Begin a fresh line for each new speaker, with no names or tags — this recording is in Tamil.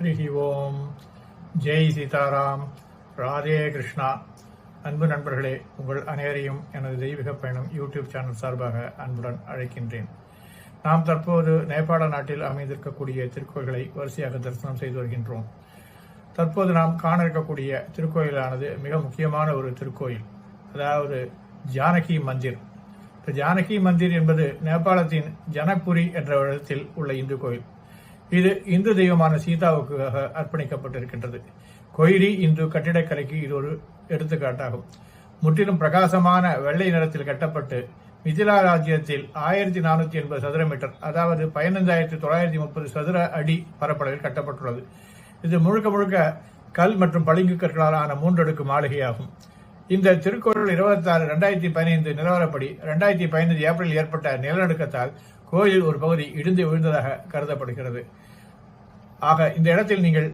ஹரி ஓம் ஜெய் சீதாராம் ராதே கிருஷ்ணா அன்பு நண்பர்களே உங்கள் அனைவரையும் எனது தெய்வீக பயணம் யூடியூப் சேனல் சார்பாக அன்புடன் அழைக்கின்றேன். நாம் தற்போது நேபாள நாட்டில் அமைந்திருக்கக்கூடிய திருக்கோயில்களை வரிசையாக தரிசனம் செய்து வருகின்றோம். தற்போது நாம் காண இருக்கக்கூடிய திருக்கோயிலானது மிக முக்கியமான ஒரு திருக்கோயில் அதாவது ஜானகி மந்திர். இந்த ஜானகி மந்திர் என்பது நேபாளத்தின் ஜனக்புரி என்ற இடத்தில் உள்ள இந்து கோயில். இது இந்து தெய்வமான சீதாவுக்காக அர்ப்பணிக்கப்பட்டிருக்கின்றது. கொயிரி இந்து கட்டிடக்கலைக்கு இது ஒரு எடுத்துக்காட்டாகும். முற்றிலும் பிரகாசமான வெள்ளை நிறத்தில் கட்டப்பட்டு மிதிலா ராஜ்யத்தில் ஆயிரத்தி நானூற்றி எண்பது சதுர மீட்டர் அதாவது பதினைந்தாயிரத்தி தொள்ளாயிரத்தி முப்பது சதுர அடி பரப்பளவில் கட்டப்பட்டுள்ளது. இது முழுக்க முழுக்க கல் மற்றும் பளிங்கு கற்களால் ஆன மூன்றடுக்கு மாளிகையாகும். இந்த திருக்குறள் இருபத்தாறு ரெண்டாயிரத்தி பதினைந்து நிலவரப்படி ரெண்டாயிரத்தி பதினைந்து ஏப்ரல் ஏற்பட்ட நிலநடுக்கத்தால் கோயில் ஒரு பகுதி இடிந்து விழுந்ததாக கருதப்படுகிறது. ஆக இந்த இடத்தில் நீங்கள்